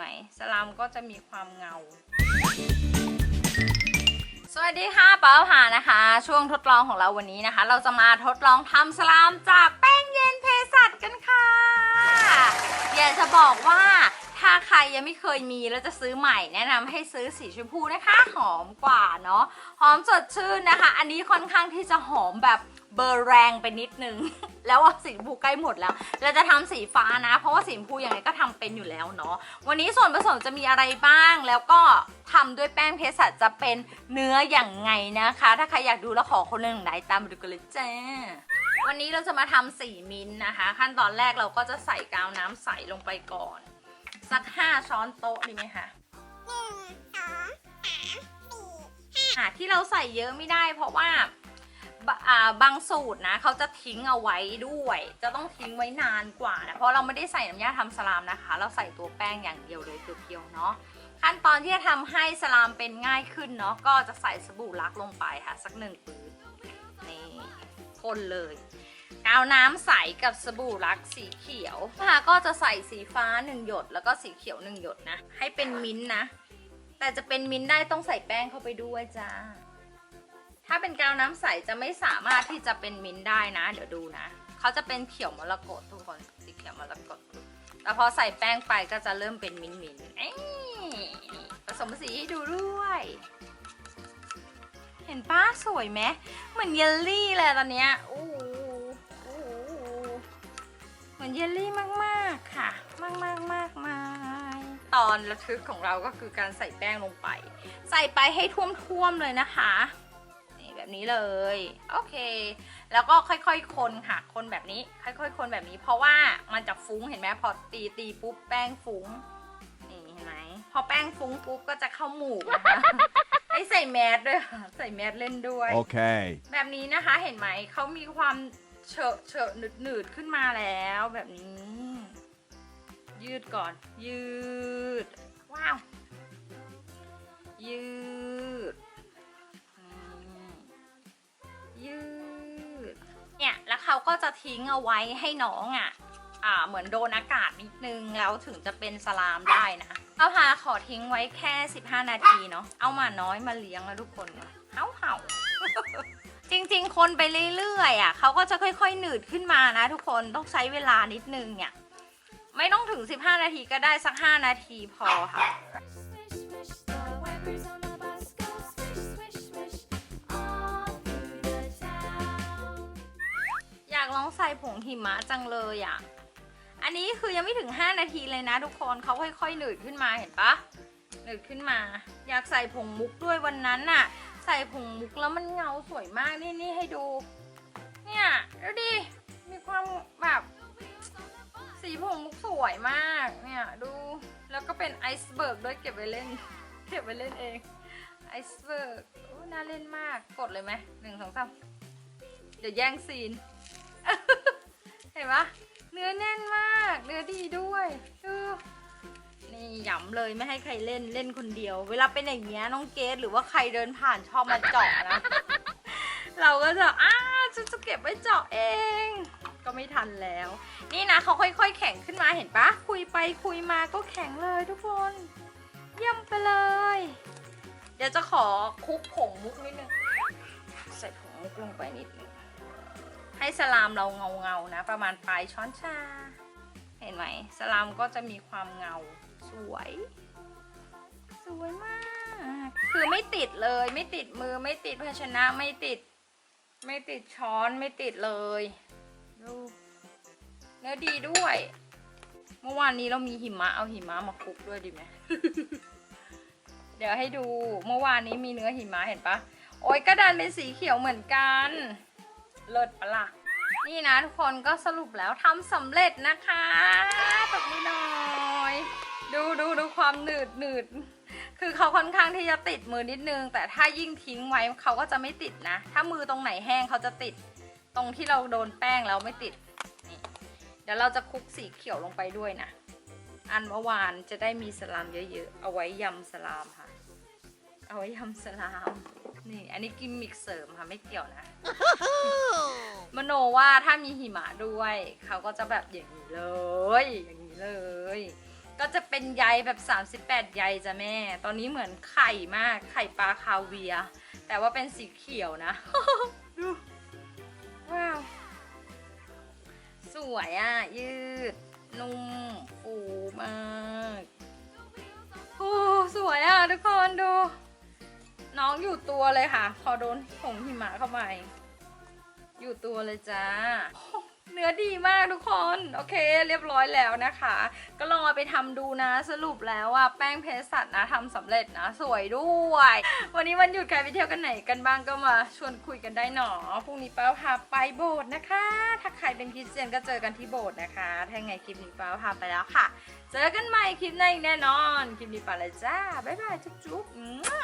ไหมสลามก็จะมีความเงา สวัสดีค่ะป้าผานะคะ ช่วงทดลองของเราวันนี้นะคะ เราจะมาทดลองทำสลามจากแป้งเย็นเพสัชกันค่ะ อยากจะบอกว่าถ้าใครยังไม่เคยมีแล้วจะซื้อใหม่แนะนำให้ซื้อสีชมพูนะคะ หอมกว่าเนาะหอมสดชื่นนะคะ อันนี้ค่อนข้างที่จะหอมแบบ เบอร์แรงไปนิดนึง แล้วว่าสีชมพูใกล้หมดแล้ว เราจะทำสีฟ้านะ เพราะว่าสีชมพูยังไงก็ทำเป็นอยู่แล้วเนาะ วันนี้ส่วนผสมจะมีอะไรบ้าง แล้วก็ทำด้วยแป้งเพสัชจะเป็นเนื้ออย่างไงนะคะ ถ้าใครอยากดูแล้วขอคนหนึ่งไหนตามมาดูกันเลยจ้าวันนี้เราจะมาทำสีมิ้นท์นะคะ ขั้นตอนแรกเราก็จะใส่กาวน้ำใสลงไปก่อน สัก 5 ช้อนโต๊ะดีไหมคะอะที่เราใส่เยอะไม่ได้เพราะว่า บอ่าบางสูตรนะเขาจะทิ้งเอาไว้ด้วย จะต้องทิ้งไว้นานกว่านะเพราะเราไม่ได้ใส่น้ำยาทำสลามนะคะ เราใส่ตัวแป้งอย่างเดียวเลยเพียวๆเนาะขั้นตอนที่จะทำให้สลามเป็นง่ายขึ้นเนาะก็จะใส่สบู่ลักลงไปค่ะ สักหนึ่งปืนนี่คนเลยกาวน้ำใสกับสบู่รักสีเขียวนะคะก็จะใส่สีฟ้าหนึ่งหยด แล้วก็สีเขียวหนึ่งหยดนะ ให้เป็นมิ้นท์นะ แต่จะเป็นมิ้นท์ได้ต้องใส่แป้งเข้าไปด้วยจ้า ถ้าเป็นแกาวน้ำใสจะไม่สามารถที่จะเป็นมิ้นท์ได้นะ เดี๋ยวดูนะ เขาจะเป็นเขียวมรกตทุกคนสีเขียวมรกตแต่พอใส่แป้งไปก็จะเริ่มเป็นมิ้นท์มิ้นท์นี่ผสมสีให้ดูด้วย เห็นป้าสวยไหมเหมือนเยลลี่เลยตอนเนี้ยโอ้โหเหมือนเยลลี่มากๆค่ะ มากมากมากมายตอนระทึกของเราก็คือการใส่แป้งลงไป ใส่ไปให้ท่วมๆเลยนะคะ นี่แบบนี้เลย โอเค แล้วก็ค่อยๆ คนค่ะ คนแบบนี้ ค่อยๆ คนแบบนี้ เพราะว่ามันจะฟุ้งเห็นไหมพอตีตีปุ๊บแป้งฟุ้ง นี่เห็นไหมพอแป้งฟุ้งปุ๊บก็จะเข้าหมูกนะคะให้ใส่แมสด้วยค่ะ ใส่แมสเล่นด้วย Okay. แบบนี้นะคะเห็นไหมเขามีความเฉอะเฉอะหนืดหนืดขึ้นมาแล้วแบบนี้ ยืดก่อน ยืด ว้าว ยืด ก็จะทิ้งเอาไว้ให้น้องอะอ่าเหมือนโดนอากาศนิดนึงแล้วถึงจะเป็นสลามได้นะเอาพาขอทิ้งไว้แค่ 15 นาทีเนาะเอามาน้อยมาเลี้ยงแล้วทุกคนเห่าเห่าจริงๆ คนไปเรื่อยๆอะเขาก็จะค่อยๆ หนืดขึ้นมานะ ทุกคนต้องใช้เวลานิดนึงเนี่ย ไม่ต้องถึง 15 นาทีก็ได้สัก 5 นาทีพอค่ะ ลองใส่ผงหิมะจังเลยอะ อันนี้คือยังไม่ถึง 5 นาทีเลยนะทุกคนเขาค่อยๆหนืดขึ้นมาเห็นปะหนืดขึ้นมา อยากใส่ผงมุกด้วยวันนั้นน่ะ ใส่ผงมุกแล้วมันเงาสวยมากนี่นี่ให้ดู เนี่ยดูดิ มีความแบบสีผงมุกสวยมากเนี่ยดูแล้วก็เป็นไอซ์เบิร์กด้วยเก็บไว้เล่น เก็บไว้เล่นเองไอซ์เบิร์กน่าเล่นมากกดเลยไหมหนึ่งสองสามเดี๋ยวแย่งซีน เห็นปะเนื้อแน่นมาก เนื้อดีด้วยดูนี่หย้ำเลยไม่ให้ใครเล่นเล่นคนเดียว เวลาเป็นอย่างเงี้ยน้องเกดหรือว่าใครเดินผ่านชอบมาเจาะนะ เราก็จะอ้าฉันจะเก็บไว้เจาะเอง ก็ไม่ทันแล้ว นี่นะเขาค่อยๆ แข็งขึ้นมาเห็นปะคุยไปคุยมาก็แข็งเลยทุกคนเยี่ยมไปเลย เดี๋ยวจะขอคุกผงมุกนิดนึง ใส่ผงมุกลงไปนิดนึง ให้สลามเราเงาเงานะ ประมาณปลายช้อนชา เห็นไหมสลามก็จะมีความเงาสวย สวยมาก คือไม่ติดเลย ไม่ติดมือไม่ติดภาชนะไม่ติด ไม่ติดช้อนไม่ติดเลยดูเนื้อดีด้วย เมื่อวานนี้เรามีหิมะเอาหิมะมาคลุกด้วยดีไหมเดี๋ยวให้ดูเมื่อวานนี้มีเนื้อหิมะเห็นปะโอ้ยกระดานเป็นสีเขียวเหมือนกัน เลิศปะล่ะ นี่นะทุกคนก็สรุปแล้วทำสำเร็จนะคะตบมือหน่อย ดูดูดูความหนืดหนืดคือเขาค่อนข้างที่จะติดมือนิดนึง แต่ถ้ายิ่งทิ้งไว้เขาก็จะไม่ติดนะ ถ้ามือตรงไหนแห้งเขาจะติด ตรงที่เราโดนแป้งแล้วไม่ติดนี่เดี๋ยวเราจะคลุกสีเขียวลงไปด้วยนะ อันเมื่อวานจะได้มีสลามเยอะๆ เอาไว้ยำสลามค่ะ เอาไว้ยำสลาม นี่อันนี้กิมมิกเสริมค่ะไม่เกี่ยวนะ มโนว่าถ้ามีหิมะด้วย เขาก็จะแบบอย่างนี้เลย อย่างนี้เลย ก็จะเป็นใยแบบ 38 ใยจ้ะแม่ ตอนนี้เหมือนไข่มากไข่ปลาคาเวียร์แต่ว่าเป็นสีเขียวนะ ดู ว้าว สวยอะ ยืด นุ่มฟูมาก โอ้ สวยอะทุกคนดู น้องอยู่ตัวเลยค่ะ พอโดนผงหิมะเข้าไปอยู่ตัวเลยจ้า เนื้อดีมากทุกคน โอเค เรียบร้อยแล้วนะคะ ก็ลองเอาไปทำดูนะ สรุปแล้วว่าแป้งเพสสัตนะทำสำเร็จนะ สวยด้วย วันนี้วันหยุดใครไปเที่ยวกันไหนกันบ้างก็มาชวนคุยกันได้หนอ พรุ่งนี้ป้าพาไปโบสถ์นะคะ ถ้าใครเป็นคริสเตียนก็เจอกันที่โบสถ์นะคะ ถ้างไงคลิปนี้ป้าพาไปแล้วค่ะ เจอกันใหม่คลิปหน้าอีกแน่นอน คลิปนี้ไปแล้วจ้า บ๊ายบาย จุ๊บๆ